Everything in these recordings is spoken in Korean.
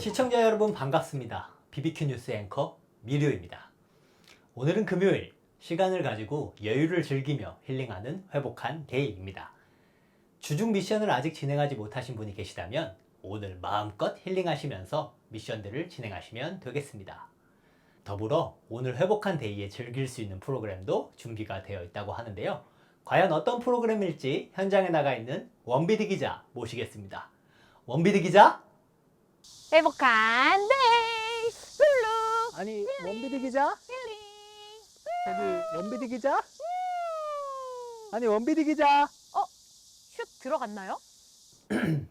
시청자 여러분 반갑습니다. BBQ 뉴스 앵커 미류입니다. 오늘은 금요일 시간을 가지고 여유를 즐기며 힐링하는 회복한 데이입니다. 주중 미션을 아직 진행하지 못하신 분이 계시다면 오늘 마음껏 힐링하시면서 미션들을 진행하시면 되겠습니다. 더불어 오늘 회복한 데이에 즐길 수 있는 프로그램도 준비가 되어 있다고 하는데요. 과연 어떤 프로그램일지 현장에 나가 있는 원비드 기자 모시겠습니다. 원비드 기자? 행복한 데이 룰루 아니 원비디 기자? 힐링 저기 원비디 기자? 아니 원비디 기자? 슛 들어갔나요?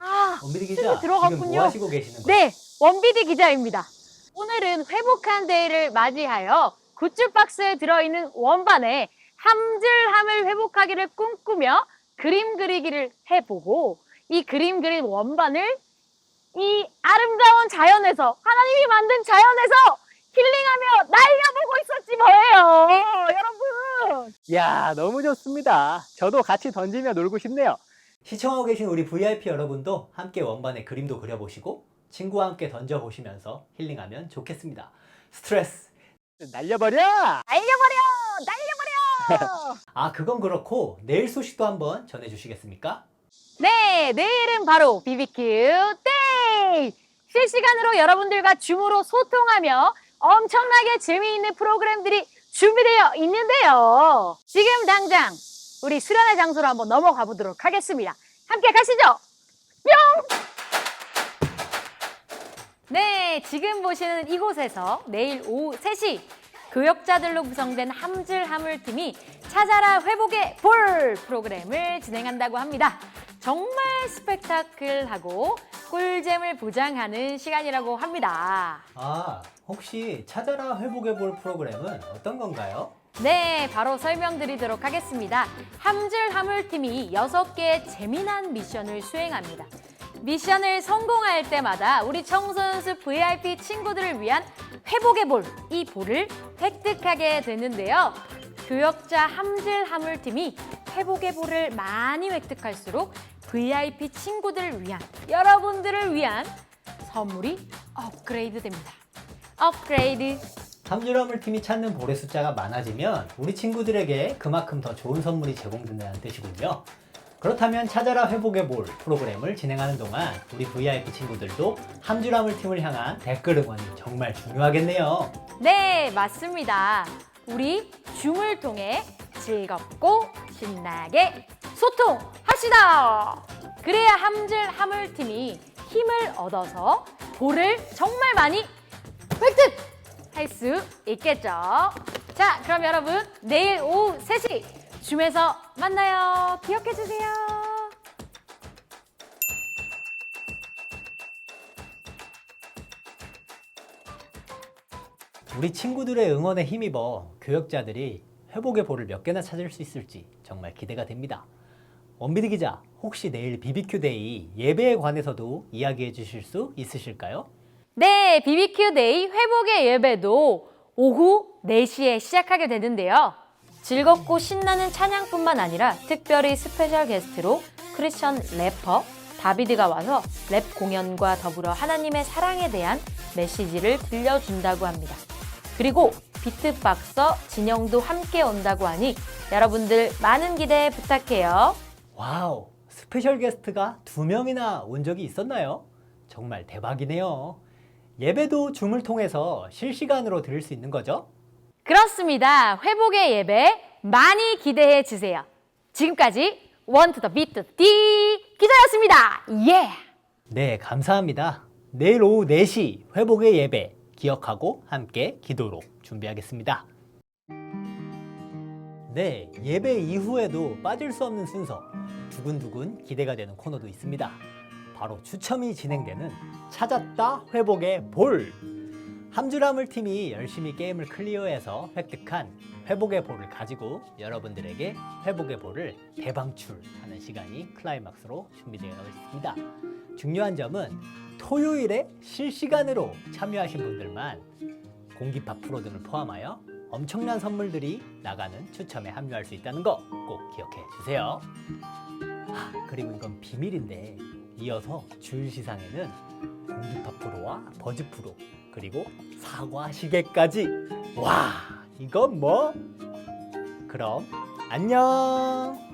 아, 원비드 슛이 기자 지금 들어갔군요. 뭐 하시고 계시는 거예요? 네, 원비디 기자입니다. 오늘은 회복한 데이를 맞이하여 굿즈 박스에 들어있는 원반에 함질함을 회복하기를 꿈꾸며 그림 그리기를 해보고 이 그림 그린 원반을 이 아름다운 자연에서 하나님이 만든 자연에서 힐링하며 날려보고 있었지 뭐예요 여러분 야 너무 좋습니다. 저도 같이 던지며 놀고 싶네요. 시청하고 계신 우리 VIP 여러분도 함께 원반에 그림도 그려보시고 친구와 함께 던져보시면서 힐링하면 좋겠습니다. 스트레스. 날려버려! 날려버려 날려버려 아 그건 그렇고 내일 소식도 한번 전해주시겠습니까? 네, 내일은 바로 BBQ 데이! 실시간으로 여러분들과 줌으로 소통하며 엄청나게 재미있는 프로그램들이 준비되어 있는데요. 지금 당장 우리 수련의 장소로 한번 넘어가 보도록 하겠습니다. 함께 가시죠! 뿅! 네, 지금 보시는 이곳에서 내일 오후 3시 교역자들로 구성된 함질 하물팀이 찾아라 회복의 볼 프로그램을 진행한다고 합니다. 정말 스펙타클하고 꿀잼을 보장하는 시간이라고 합니다. 아 혹시 찾아라 회복해볼 프로그램은 어떤 건가요? 네, 바로 설명드리도록 하겠습니다. 함질 하물팀이 6개의 재미난 미션을 수행합니다. 미션을 성공할 때마다 우리 청소연수 VIP 친구들을 위한 회복의 볼, 이 볼을 획득하게 되는데요. 교역자 함질 하물팀이 회복의 볼을 많이 획득할수록 VIP 친구들을 위한, 여러분들을 위한 선물이 업그레이드 됩니다. 업그레이드. 함유라물 팀이 찾는 볼의 숫자가 많아지면 우리 친구들에게 그만큼 더 좋은 선물이 제공된다는 뜻이군요. 그렇다면 찾아라 회복의 볼 프로그램을 진행하는 동안 우리 VIP 친구들도 함주라물 팀을 향한 댓글 응원이 정말 중요하겠네요. 네, 맞습니다. 우리 줌을 통해 즐겁고 신나게 소통 합시다. 그래야 함질 하물팀이 힘을 얻어서 볼을 정말 많이 획득 할 수 있겠죠. 자, 그럼 여러분 내일 오후 3시 줌에서 만나요. 기억해 주세요. 우리 친구들의 응원에 힘입어 교역자들이 회복의 볼을 몇 개나 찾을 수 있을지 정말 기대가 됩니다. 원비드 기자, 혹시 내일 BBQ 데이 예배에 관해서도 이야기해 주실 수 있으실까요? 네, BBQ 데이 회복의 예배도 오후 4시에 시작하게 되는데요. 즐겁고 신나는 찬양뿐만 아니라 특별히 스페셜 게스트로 크리스천 래퍼 다비드가 와서 랩 공연과 더불어 하나님의 사랑에 대한 메시지를 들려준다고 합니다. 그리고 비트박서 진영도 함께 온다고 하니 여러분들 많은 기대 부탁해요. 와우, 스페셜 게스트가 두 명이나 온 적이 있었나요? 정말 대박이네요. 예배도 줌을 통해서 실시간으로 들을 수 있는 거죠? 그렇습니다. 회복의 예배 많이 기대해 주세요. 지금까지 원투 더 비트 D 기자였습니다. 예! 네, 감사합니다. 내일 오후 4시 회복의 예배 기억하고 함께 기도로 준비하겠습니다. 네, 예배 이후에도 빠질 수 없는 순서, 두근두근 기대가 되는 코너도 있습니다. 바로 추첨이 진행되는 찾았다 회복의 볼! 함주라물 팀이 열심히 게임을 클리어해서 획득한 회복의 볼을 가지고 여러분들에게 회복의 볼을 대방출하는 시간이 클라이막스로 준비되어 있습니다. 중요한 점은 토요일에 실시간으로 참여하신 분들만 공기파 프로 등을 포함하여 엄청난 선물들이 나가는 추첨에 합류할 수 있다는 거 꼭 기억해 주세요. 아, 그리고 이건 비밀인데 이어서 주일 시상에는 공기파 프로와 버즈 프로 그리고 사과 시계까지. 와 이건 뭐? 그럼 안녕!